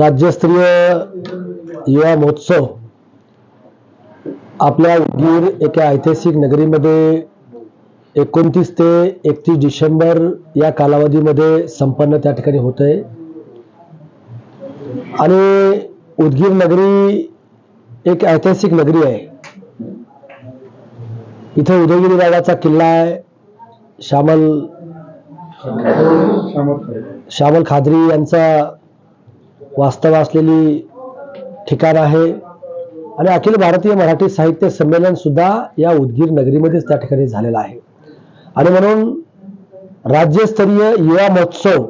राज्यस्तरीय युवा महोत्सव आपल्या उदगीर एका ऐतिहासिक नगरीमध्ये एकोणतीस ते एकतीस डिसेंबर या कालावधीमध्ये संपन्न त्या ठिकाणी होत आहे आणि उदगीर नगरी एक ऐतिहासिक नगरी आहे. इथं उदयगिरी राजाचा किल्ला आहे. श्यामल श्यामल खादरी यांचा वास्तव असलेली ठिकाण आहे. आणि अखिल भारतीय मराठी साहित्य संमेलन सुद्धा या उदगीर नगरीमध्येच त्या ठिकाणी झालेलं आहे. आणि म्हणून राज्यस्तरीय युवा महोत्सव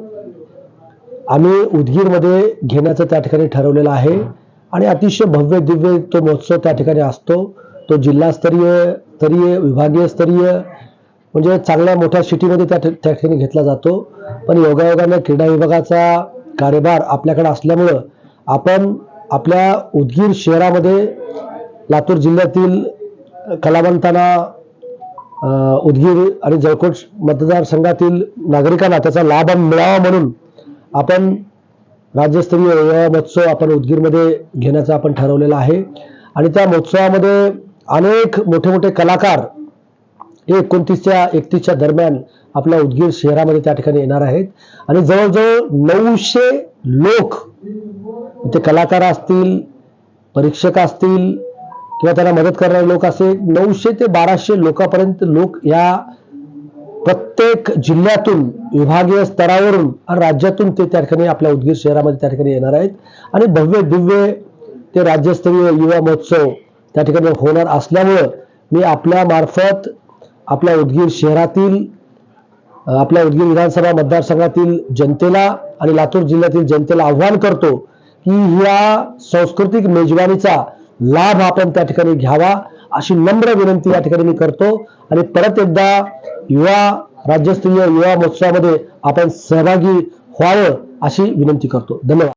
आम्ही उदगीरमध्ये घेण्याचं त्या ठिकाणी ठरवलेलं आहे. आणि अतिशय भव्य दिव्य तो महोत्सव त्या ठिकाणी असतो. तो जिल्हास्तरीय स्तरीय विभागीय स्तरीय म्हणजे चांगल्या मोठ्या सिटीमध्ये त्या त्या ठिकाणी घेतला जातो. पण योगायोगानं क्रीडा विभागाचा कार्यभार आपल्याकडे असल्यामुळं आपण आपल्या उदगीर शहरामध्ये लातूर जिल्ह्यातील कलावंतांना उदगीर आणि जळकोट मतदारसंघातील नागरिकांना त्याचा लाभ मिळावा म्हणून आपण राज्यस्तरीय युवा महोत्सव आपण उदगीरमध्ये घेण्याचं आपण ठरवलेलं आहे. आणि त्या महोत्सवामध्ये अनेक मोठे मोठे कलाकार एकोणतीसच्या एकतीसच्या दरम्यान आपल्या उदगीर शहरामध्ये त्या ठिकाणी येणार आहेत. आणि जवळजवळ नऊशे लोक ते कलाकार असतील परीक्षक असतील किंवा त्यांना मदत करणारे लोक असे नऊशे ते बाराशे लोकांपर्यंत लोक या प्रत्येक जिल्ह्यातून विभागीय स्तरावरून आणि राज्यातून ते त्या ठिकाणी आपल्या उदगीर शहरामध्ये त्या ठिकाणी येणार आहेत. आणि भव्य दिव्य ते राज्यस्तरीय युवा महोत्सव त्या ठिकाणी होणार असल्यामुळं मी आपल्या मार्फत आपल्या उदगीर शहरातील आपल्या उदगीर विधानसभा मतदारसंघातील जनतेला आणि लातूर जिल्ह्यातील जनतेला आव्हान करतो की या सांस्कृतिक मेजवानीचा लाभ आपण त्या ठिकाणी घ्यावा अशी नम्र विनंती या ठिकाणी मी करतो. आणि परत एकदा युवा राज्यस्तरीय युवा महोत्सवामध्ये आपण सहभागी व्हावं अशी विनंती करतो. धन्यवाद.